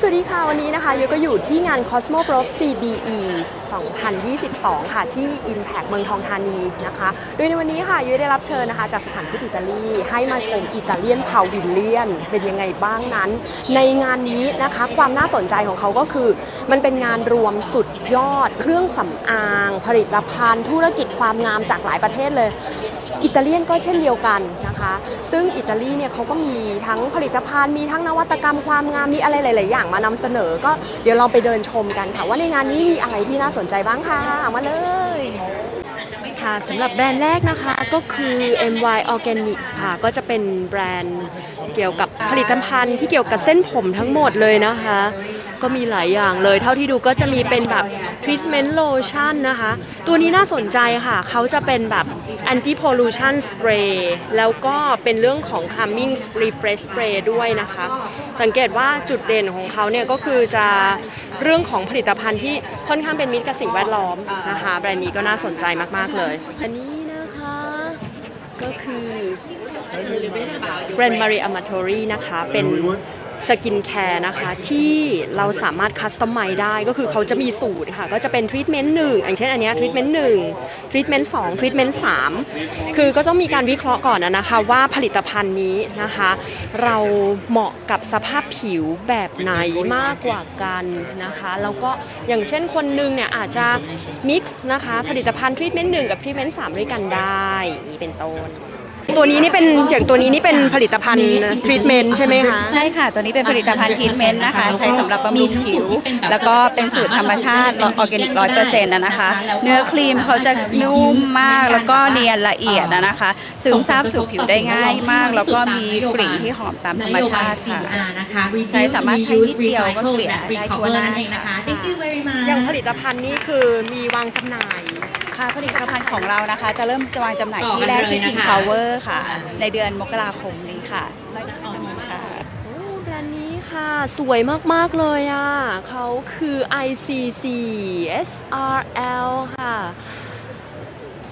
สวัสดีค่ะ วันนี้นะคะโยก็อยู่ที่งาน Cosmoprof CBE 2022 ค่ะ ที่ Impact เมืองทองธานีนะคะ โดยในวันนี้ค่ะโยได้รับเชิญนะคะ จากสถานทูตอิตาลี ให้มาชมอิตาเลียนพาวิลเลียน เป็นยังไงบ้างนั้น ในงานนี้นะคะ ความน่าสนใจของเขาก็คือ มันเป็นงานรวมสุดยอด เครื่องสำอาง ผลิตภัณฑ์ ธุรกิจความงามจากหลายประเทศเลย อิตาเลียนก็เช่นเดียวกันนะคะ ซึ่งอิตาลีเนี่ยเขาก็มีทั้งผลิตภัณฑ์มีทั้งนวัตกรรมความงามมีอะไรหลาย ๆ อย่างมานำเสนอ ก็เดี๋ยวเราไปเดินชมกันค่ะ ว่าในงานนี้มีอะไรที่น่าสนใจบ้างค่ะมาเลยค่ะสำหรับแบรนด์แรกนะคะก็คือ MY Organics ค่ะ ก็จะเป็นแบรนด์เกี่ยวกับผลิตภัณฑ์ที่เกี่ยวกับเส้นผมทั้งหมดเลยนะคะ ก็มีหลายอย่างเลยเท่าที่ดูก็จะมีเป็นแบบ treatment lotion นะคะ ตัวนี้น่าสนใจค่ะ เขาจะเป็นแบบ anti pollution spray แล้วก็เป็นเรื่องของ calming refresh spray ด้วยนะคะ สังเกตว่าจุดเด่นของเขาเนี่ยก็คือจะเรื่องของผลิตภัณฑ์ที่ค่อนข้างเป็นมิตรกับสิ่งแวดล้อมนะคะ แบรนด์นี้ก็น่าสนใจมาก ๆ เลย อันนี้นะคะ ก็คือแบรนด์ Marie Amatori นะคะเป็น สกินแคร์นะคะที่เราสามารถคัสตอมไมได้ก็คือเขาจะมีสูตรค่ะ ก็จะเป็นทรีทเมนต์หนึ่งอย่างเช่นอันนี้ทรีทเมนต์หนึ่งทรีทเมนต์สองทรีทเมนต์สามคือก็ต้องมีการวิเคราะห์ก่อนนะคะว่าผลิตภัณฑ์นี้นะคะ เราเหมาะกับสภาพผิวแบบไหนมากกว่ากันนะคะ แล้วก็อย่างเช่นคนหนึงเนี่ยอาจจะมิกซ์นะคะผลิตภัณฑ์ทรีทเมนต์หนึ่งกับทรีทเมนต์สามด้วยกันได้นี่เป็นต้น ตัวนี้นี่เป็นอย่างตัวนี้นี่เป็นผลิตภัณฑ์ทรีทเมนต์ใช่ไหมคะใช่ค่ะ ตัวนี้เป็นผลิตภัณฑ์ทรีทเมนต์นะคะ ใช้สำหรับบำรุงผิว แล้วก็เป็นสูตรธรรมชาติออร์แกนิกร้อยเปอร์เซ็นต์นะคะ เนื้อครีมเขาจะนุ่มมากแล้วก็เนียนละเอียดนะคะ ซึมซาบสู่ผิวได้ง่ายมาก แล้วก็มีกลิ่นที่หอมตามธรรมชาติค่ะนะคะใช้สามารถใช้นิดเดียวก็เกลี่ยได้ทั่วหน้านั่นเองนะคะ thank you very much อย่างผลิตภัณฑ์นี่คือมีวางจำหน่าย ค่ะผลิตภัณฑ์ของเรานะคะ จะเริ่มจะวางจำหน่ายต่อที่กันแรกที่เลย King นะคะ Power ค่ะ ในเดือนมกราคมนี้ค่ะค่ะโอ้แบรนด์นี้ค่ะสวยมาก ๆ เลยอะเขาคือ ICC SRL ค่ะ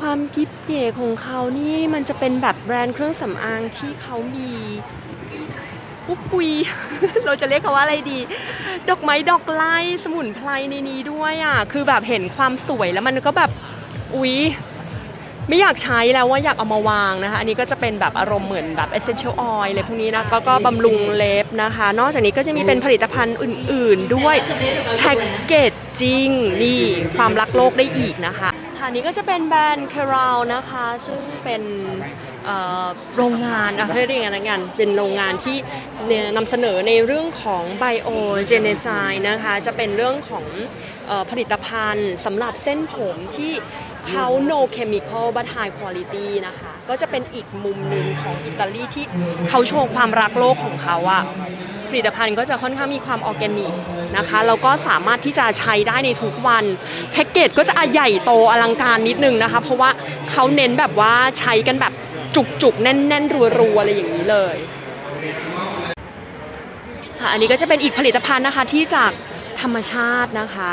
ความกิ๊บเก๋ของเขานี่มันจะเป็นแบบแบรนด์เครื่องสำอางที่เขามีปุ๊บปุย เราจะเรียกเขาว่าอะไรดี ดอกไม้ดอกไม้สมุนไพรในนี้ด้วยอะ คือแบบเห็นความสวยแล้วมันก็แบบ อุ๊ยไม่อยากใช้แล้วว่าอยากเอามาวางนะคะ อันนี้ก็จะเป็นแบบอารมณ์เหมือนแบบ essential oil อะไรพวกนี้นะก็ก็บำรุงเล็บนะคะ นอกจากนี้ก็จะมีเป็นผลิตภัณฑ์อื่น ๆ ด้วยแพ็กเกจจริงนี่ความรักโลกได้อีกนะคะค่ะอันนี้ก็จะเป็นแบรนด์ c a r a l นะคะ ซึ่งเป็นโรงงานอะเรียกอย่างนั้นเป็นโรงงานที่นำเสนอในเรื่องของ biogenicide นะคะ จะเป็นเรื่องของ ผลิตภัณฑ์สำหรับเส้นผมที่เขา no chemical but high quality นะคะ ก็จะเป็นอีกมุมหนึ่งของอิตาลีที่เขาโชว์ความรักโลกของเขาอะผลิตภัณฑ์ก็จะค่อนข้างมีความออร์แกนิกนะคะแล้วก็สามารถที่จะใช้ได้ในทุกวันแพ็กเกจก็จะใหญ่โตอลังการนิดนึงนะคะ เพราะว่าเขาเน้นแบบว่าใช้กันแบบจุกๆ แน่น ๆ รัวๆ อะไรอย่างนี้เลยค่ะอันนี้ก็จะเป็นอีกผลิตภัณฑ์นะคะที่จาก ธรรมชาตินะคะ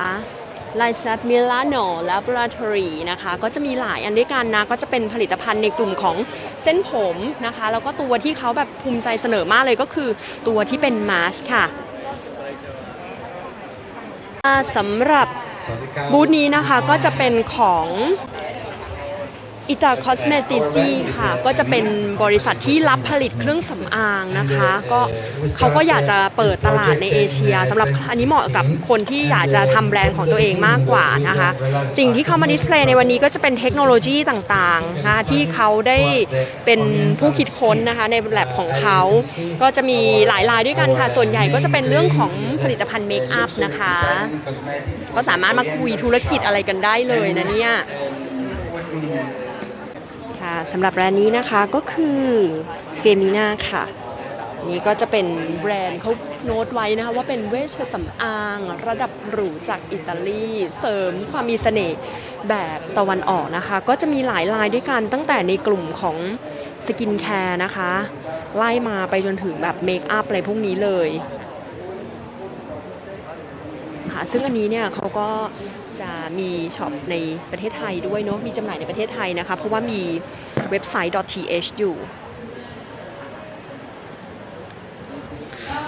ไลซัตมิลาโนและบราทอรีนะคะ ก็จะมีหลายอันด้วยกันนะ ก็จะเป็นผลิตภัณฑ์ในกลุ่มของเส้นผมนะคะ แล้วก็ตัวที่เขาแบบภูมิใจเสนอมากเลยก็คือตัวที่เป็นมาสก์ค่ะอ่าสำหรับบูธนี้นะคะก็จะเป็นของ อิตาคอสเมติซีค่ะ ก็จะเป็นบริษัทที่รับผลิตเครื่องสำอางนะคะ ก็เขาก็อยากจะเปิดตลาดในเอเชียสำหรับอันนี้เหมาะกับคนที่อยากจะทำแบรนด์ของตัวเองมากกว่านะคะ สิ่งที่เขามาดิสเพลย์ในวันนี้ก็จะเป็นเทคโนโลยีต่างๆนะคะที่เขาได้เป็นผู้คิดค้นนะคะในแลบของเขา ก็จะมีหลายรายด้วยกันค่ะ ส่วนใหญ่ก็จะเป็นเรื่องของผลิตภัณฑ์เมคอัพนะคะ ก็สามารถมาคุยธุรกิจอะไรกันได้เลยนะเนี่ย ค่ะสำหรับแบรนนี้นะคะก็คือเฟมินาค่ะ นี่ก็จะเป็นแบรนด์เขาโน้ตไว้นะคะว่าเป็นเวชสำอางระดับหรูจากอิตาลีเสริมความมีเสน่ห์แบบตะวันออกนะคะ ก็จะมีหลายลายด้วยกันตั้งแต่ในกลุ่มของสกินแคร์นะคะ ไล่มาไปจนถึงแบบเมคอัพอะไรพวกนี้เลย ค่ะซึ่งอันนี้เนี่ยเขาก็จะมีช็อปในประเทศไทยด้วยเนาะมีจำหน่ายในประเทศไทยนะคะ เพราะว่ามีเว็บไซต์ .th อยู่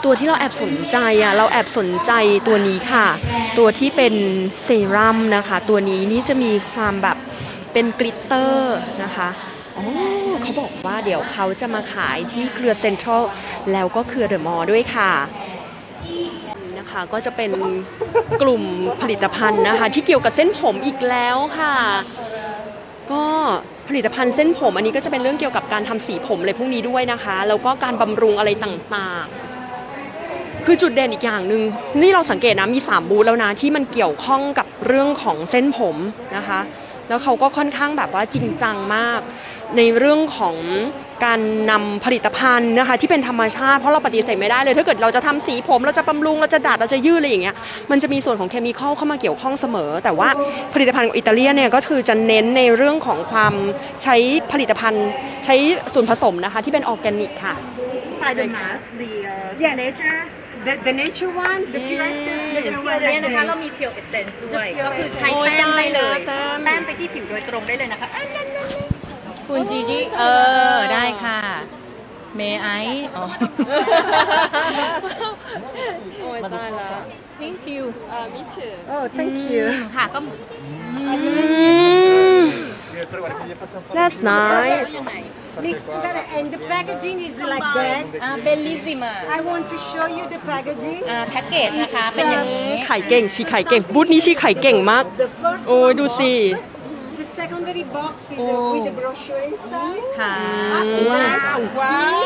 ตัวที่เราแอบสนใจอะเราแอบสนใจตัวนี้ค่ะ ตัวที่เป็นเซรั่มนะคะ ตัวนี้นี่จะมีความแบบเป็นกลิตเตอร์นะคะอ๋อเขาบอกว่าเดี๋ยวเขาจะมาขายที่เครือเซ็นทรัลแล้วก็เครือเดอะมอลล์ด้วยค่ะ นะคะก็จะเป็นกลุ่มผลิตภัณฑ์นะคะ ที่เกี่ยวกับเส้นผมอีกแล้วค่ะ ก็ผลิตภัณฑ์เส้นผมอันนี้ก็จะเป็นเรื่องเกี่ยวกับการทำสีผมอะไรพวกนี้ด้วยนะคะ แล้วก็การบำรุงอะไรต่างๆ คือจุดเด่นอีกอย่างหนึ่งนี่เราสังเกตนะมี 3 บูธแล้วนะที่มันเกี่ยวข้องกับเรื่องของเส้นผมนะคะ แล้วเขาก็ค่อนข้างแบบว่าจริงจังมาก ในเรื่องของการนำผลิตภัณฑ์นะคะที่เป็นธรรมชาติเพราะเราปฏิเสธไม่ได้เลย ถ้าเกิดเราจะทำสีผม เราจะบำรุงเราจะดัดเราจะยืดอะไรอย่างเงี้ยมันจะมีส่วนของเคมีคอลเข้ามาเกี่ยวข้องเสมอ แต่ว่าผลิตภัณฑ์ของอิตาเลียนเนี่ยก็คือจะเน้นในเรื่องของความใช้ผลิตภัณฑ์ใช้ส่วนผสมนะคะที่เป็นออร์แกนิกค่ะ Inside the mask, the uh, Yes. nature, the the nature one the pure essence, you can เ wear เนี่ย like นะคะ this. เรามี pure essence ด้วย The pure ก็คือใช้โอ้ยแต้มได้เลยตายแล้วแต้มแต้มไปที่ผิวโดยตรงได้เลยนะคะเอ้ยนั่นนั่นนั่น คุณจีจีเออ ได้ค่ะ เมไออ๋อ โอ้ยตายแล้ว thank you เออมิชื่อ Oh, thank you. ค่ะก็ That's nice Mix that, and the packaging is like that. อ่าเบลลิซิมา I want to show you the packaging. อ่าแพ็กเกจนะคะ เป็นอย่างนี้ ไข่เก่งชีไข่เก่งบูธนี้ชีไข่เก่งมาก The first โอ้ย one ดูสิ box. The secondary box is uh, with the brochure inside. ค่ะ After that, wow.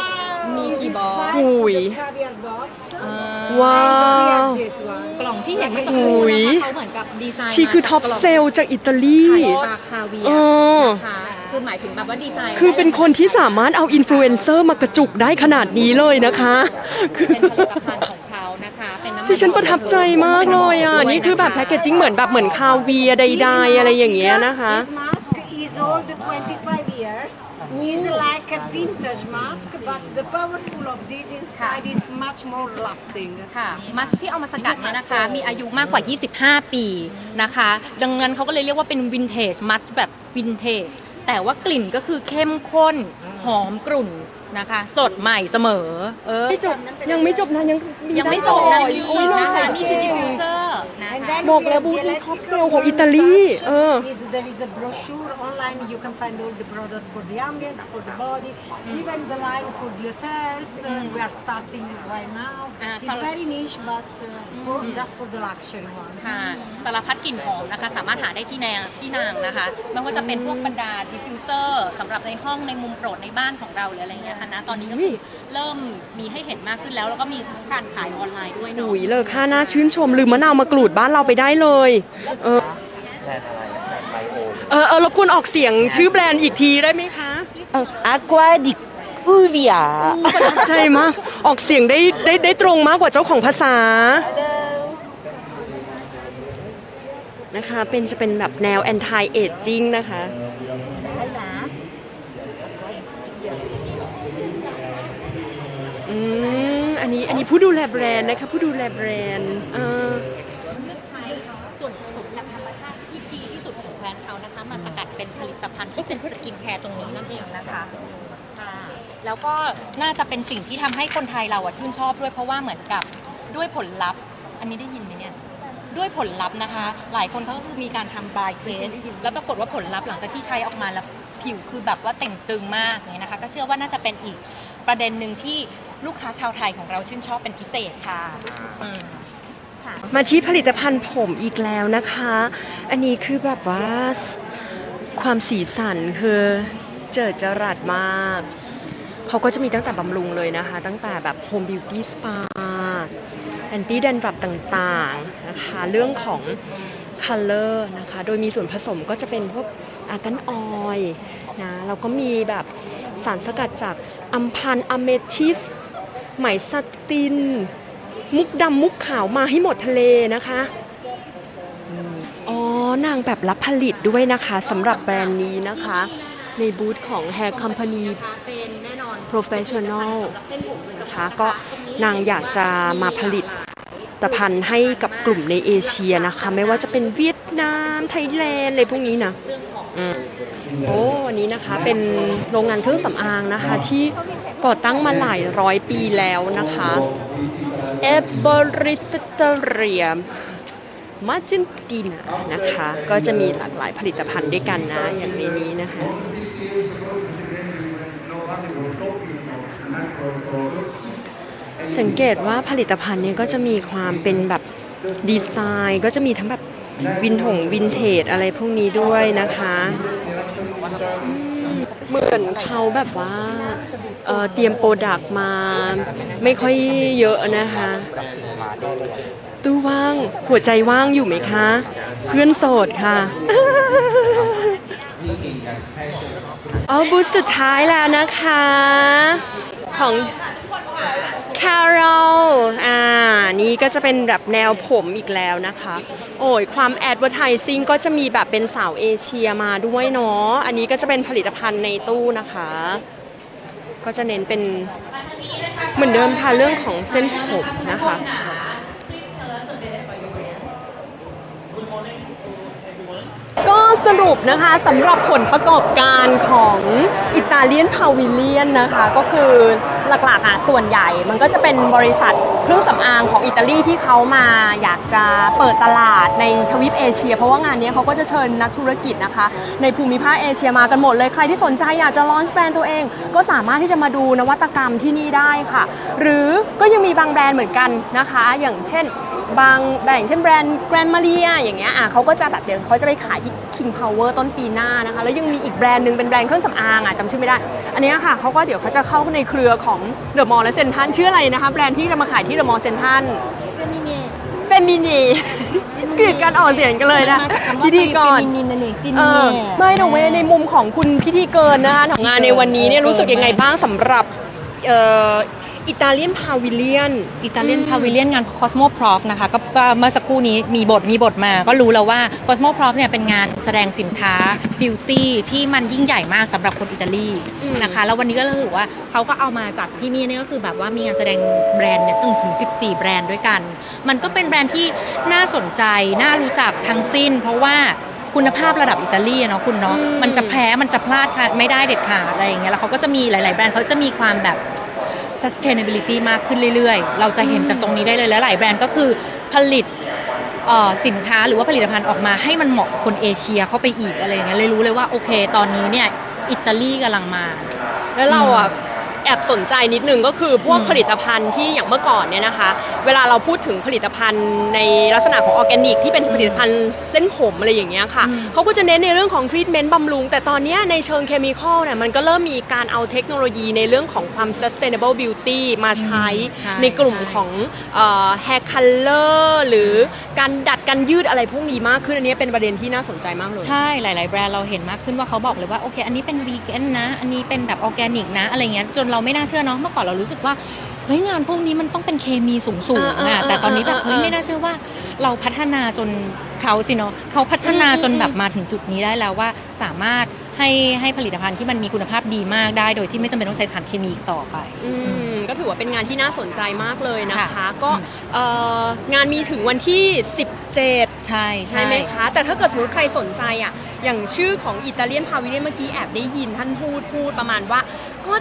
Mickey This is box. part of Ui. the caviar box. อ่าว้า And we ว have this one. กล่องที่เห็นเมื่อสักครู่อุ๊ยนะคะเขาเหมือนกับดีไซน์ชีคือท็อปเซลจากอิตาลีไข่ปลาคาเวียเอร์อนะคะคือหมายถึงแบบว่าดีไซน์คือเป็นคนที่สามารถเอาอินฟลูเอนเซอร์มากระจุกได้ขนาดนี้เลยนะคะ คือ เป็นผลิตภัณฑ์ของเขา นะคะ เป็นน้ำมันที่ฉันประทับใจมากเลยอะ นี่คือแบบแพคเกจจิ้งเหมือนแบบเหมือนคาเวียร์ใด ๆ อะไรอย่างเงี้ยนะคะ This mask is old 25 years. It's like a vintage mask, but the powerful of this inside is much more lasting. ค่ะมัสที่เอามาสกัดเนี่ยนะคะ มีอายุมากกว่า 25 ปีนะคะ ดังนั้นเขาก็เลยเรียกว่าเป็นวินเทจมัสแบบวินเทจแต่ว่ากลิ่นก็คือเข้มข้น หอมกรุ่น นะคะ สดใหม่เสมอ เออ ไม่จบยังไม่จบนะยังยังไม่จบนะมีโอ้อียกน้องนะคะไข่นี่คือเก่ดิงฟฟิวเซอร์นะ And คะ then บอก we แล้ว have บูธ the นี้ท็อป electric เซลของอิตาลีเออ Is there is a brochure online. You can find all the product for the ambience, for the body, even the line for the hotels. Uh, we are starting right now. Ah, it's for- very niche, but uh, for, just for the luxury ones. ค่ะสารพัดกลิ่นหอมนะคะ สามารถหาได้ที่นางที่นางนะคะไม่ว่าจะเป็นพวกบรรดาดิฟฟิวเซอร์สำหรับในห้องในมุมโปรดในบ้านของเราหรืออะไรเงี้ยค่ะนะ ตอนนี้ก็คือเริ่มมีให้เห็นมากขึ้นแล้ว แล้วก็มีทั้งการขายออนไลน์ด้วยเนาะหุยเลยค่าน่าชื่นชมลืมมะนาวมากรูดบ้านเราไปได้เลย เออเออเออรบกวนออกเสียงชื่อแบรนด์อีกทีได้ไหมคะ Acqua di Uvia. ประทับใจมากออกเสียงได้ได้ได้ตรงมากกว่าเจ้าของภาษานะคะเป็นจะเป็นแบบแนว anti aging นะคะ อืม อันนี้อันนี้ผู้ดูแลแบรนด์นะคะผู้ดูแลแบรนด์เออเลือกใช้ส่วนผสมจากธรรมชาติที่ดีที่สุดของแบรนด์เขานะคะ มาสกัดเป็นผลิตภัณฑ์ที่เป็นสกินแคร์ตรงนี้นั่นเองนะคะค่ะแล้วก็น่าจะเป็นสิ่งที่ทำให้คนไทยเราอะชื่นชอบด้วยเพราะว่าเหมือนกับด้วยผลลัพธ์ อันนี้ได้ยินไหมเนี่ย ด้วยผลลัพธ์นะคะ หลายคนเขาก็คือมีการทำบรายเทสแล้วปรากฏว่าผลลัพธ์หลังจากที่ใช้ออกมาแล้วผิวคือแบบว่าเต่งตึงมากเนี่ยนะคะ ก็เชื่อว่าน่าจะเป็นอีก ประเด็นหนึ่งที่ลูกค้าชาวไทยของเราชื่นชอบเป็นพิเศษค่ะอืม มาที่ผลิตภัณฑ์ผมอีกแล้วนะคะ อันนี้คือแบบว่าความสีสันคือเจิดจรัสมาก เขาก็จะมีตั้งแต่บำรุงเลยนะคะ ตั้งแต่แบบ Home Beauty Spa Anti Dandruff ต่างๆนะคะ เรื่องของ Color นะคะ โดยมีส่วนผสมก็จะเป็นพวกอากันออยนะแล้วก็มีแบบ สารสกัดจากอัมพันอะเมทิสไหมสติน มุกดำมุกขาวมาให้หมดทะเลนะคะอ๋อนางแบบรับผลิตด้วยนะคะสำหรับแบรนด์นี้นะคะ ในบูธของ Hair Company เป็นแน่นอน professional เส้นผมโดยเฉนะคะก็นางอยากจะมาผลิตตภัณฑ์ให้กับกลุ่มในเอเชียนะคะ ไม่ว่าจะเป็นเวียดนาม ไทยแลนด์อะไรพวกนี้นะ เรื่องของอืมโอ้วันนี้นะคะเป็นโรงงานเครื่องสำอางนะคะ ที่ก่อตั้งมาหลายร้อยปีแล้วนะคะเอบอริสเตเรียมมาจินตินานะคะ ก็จะมีหลากหลายผลิตภัณฑ์ด้วยกันนะ อย่างในนี้นะคะสังเกตว่าผลิตภัณฑ์เนี้ก็จะมีความเป็นแบบดีไซน์ ก็จะมีทั้งแบบวินถงวินเทจอะไรพวกนี้ด้วยนะคะอืม เหมือนเขาแบบว่าเอ่อเตรียมโปรดักต์มาไม่ค่อยเยอะนะคะ ตู้ว่างหัวใจว่างอยู่ไหมคะ เพื่อนโสดค่ะเอาบูธสุดท้ายแล้วนะคะ ของ คาร์ o ลอ่า นี่ก็จะเป็นแบบแนวผมอีกแล้วนะคะ โอ้ย ความแอดเวอร์ท s ซิ่งก็จะมีแบบเป็นสาวเอเชียมาด้วยเนาะ อันนี้ก็จะเป็นผลิตภัณฑ์ในตู้นะคะ ก็จะเน้นเป็นเหมือนเดิมค่ะเรื่องของเส้นผมนะคะก็สรุปนะคะสำหรับผลประกอบการของอิตาเลียนพาวิเลียนนะคะ ก็คือ หลักๆอะส่วนใหญ่มันก็จะเป็นบริษัทเครื่องสำอางของอิตาลีที่เขามาอยากจะเปิดตลาดในทวีปเอเชีย เพราะว่างานนี้เขาก็จะเชิญนักธุรกิจนะคะ ในภูมิภาคเอเชียมากันหมดเลยใครที่สนใจอยากจะลอนช์แบรนด์ตัวเอง ก็สามารถที่จะมาดูนวัตกรรมที่นี่ได้ค่ะ หรือก็ยังมีบางแบรนด์เหมือนกันนะคะ อย่างเช่น บางแบรนด์อย่างเช่นแบรนด์ Grand Maria อย่างเงี้ยอะเขาก็จะแบบเดี๋ยวเขาจะไปขายที่ King Power ต้นปีหน้านะคะ แล้วยังมีอีกแบรนด์หนึ่งเป็นแบรนด์เครื่องสำอางอะจำชื่อไม่ได้ อันเนี้ยค่ะเขาก็เดี๋ยวเขาจะเข้าในเครือของเดอะมอลล์และเซนทันชื่ออะไรนะคะ แบรนด์ที่จะมาขายที่เดอะมอลล์เซนทันเฟมินีเฟมินีกรีดการออกเสียงกันเลยนะพิธีกรนินนั่นเองจินเออไม่หนูเวยในมุมของคุณพิธีเกินนะคะของงานในวันนี้เนี่ยรู้สึกยังไงบ้างสำหรับเอ่ออิตาเลียนพาวิเลียน อิตาเลียนพาวิเลียนงาน Cosmo Prof นะคะก็เมื่อสักครู่นี้มีบทมีบทมา ก็รู้แล้วว่า Cosmo Prof เนี่ยเป็นงานแสดงสินค้าบิวตี้ที่มันยิ่งใหญ่มากสำหรับคนอิตาลีอืมนะคะ แล้ววันนี้ก็รู้สึกว่าเขาก็เอามาจัดที่นี่เนี่ยก็คือแบบว่ามีงานแสดงแบรนด์เนี่ยตั้งถึง 14 แบรนด์ด้วยกัน มันก็เป็นแบรนด์ที่น่าสนใจ น่ารู้จักทั้งสิ้น เพราะว่าคุณภาพระดับอิตาลีอะเนาะคุณเนาะอืมมันจะแพ้มันจะพลาดค่ะไม่ได้เด็ดขาดอะไรอย่างเงี้ยแล้วเขาก็จะมีหลาย ๆ แบรนด์เขาจะมีความแบบ sustainability มากขึ้นเรื่อยๆ เราจะเห็นจากตรงนี้ได้เลยและหลายแบรนด์ก็คือผลิตเอ่อสินค้าหรือว่าผลิตภัณฑ์ออกมาให้มันเหมาะกับคนเอเชียเข้าไปอีกอะไรอย่างเงี้ยเลยรู้เลยว่าโอเค ตอนนี้เนี่ยอิตาลีกำลังมา แล้วเราอะ แอบสนใจนิดนึงก็คือพวกอืมผลิตภัณฑ์ที่อย่างเมื่อก่อนเนี่ยนะคะ เวลาเราพูดถึงผลิตภัณฑ์ในลักษณะของออร์แกนิกที่เป็นผลิตภัณฑ์เส้นผมอะไรอย่างเงี้ยค่ะอืมเขาก็จะเน้นในเรื่องของทรีทเมนต์บำรุง แต่ตอนเนี้ยในเชิงเคมีคอลเนี่ยมันก็เริ่มมีการเอาเทคโนโลยีในเรื่องของความ sustainable beauty มาใช้ใช่ในกลุ่มใช่ของเอ่อ hair color หรือการดัดการยืดอะไรพวกนี้มากขึ้นอันนี้เป็นประเด็นที่น่าสนใจมากเลย ใช่หลาย ๆ แบรนด์เราเห็นมากขึ้นว่าเขาบอกเลยว่าโอเค อันนี้เป็นวีแกนนะ อันนี้เป็นแบบออร์แกนิกนะอะไรเงี้ยจนเราไม่น่าเชื่อเนาะเมื่อก่อนเรารู้สึกว่าเฮ้ยงานพวกนี้มันต้องเป็นเคมีสูงเออๆเอออะเออแต่ตอนนี้แบบเออเฮ้ยไม่น่าเชื่อว่า เราพัฒนาจนเขาสิเนาะเขาพัฒนาจนแบบมาถึงจุดนี้ได้แล้วว่าสามารถให้ให้ผลิตภัณฑ์ที่มันมีคุณภาพดีมากได้ โดยที่ไม่จำเป็นต้องใช้สารเคมีอีกต่อไปอืมก็ถือว่าเป็นงานที่น่าสนใจมากเลยนะคะค่ะก็เอ่องานมีถึงวันที่ 17 ใช่ใช่ไหมคะ แต่ถ้าเกิดสมมติใครสนใจอะอย่างชื่อของอิตาเลียนพาวิเลียนเมื่อกี้แอบได้ยินท่านพูดพูดประมาณว่าก็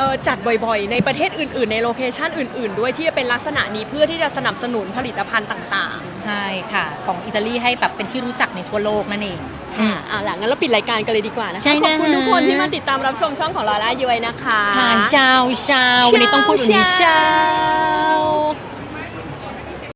เอ่อจัดบ่อยๆ ในประเทศอื่นๆ ในโลเคชันอื่น ๆ ด้วยที่จะเป็นลักษณะนี้เพื่อที่จะสนับสนุนผลิตภัณฑ์ต่างใช่ค่ะ ของอิตาลีให้แบบเป็นที่รู้จักในทั่วโลกนั่นเอง ๆค่ะเอาล่ะงั้นเราปิดรายการกันเลยดีกว่านะคะใช่ขอบคุณนะคะทุกคนที่มาติดตามรับชมช่องของลาล่าย้อยนะคะ ค่ะเช้าเช้าวันนี้ต้องพูดแบบนี้เช้าเช้า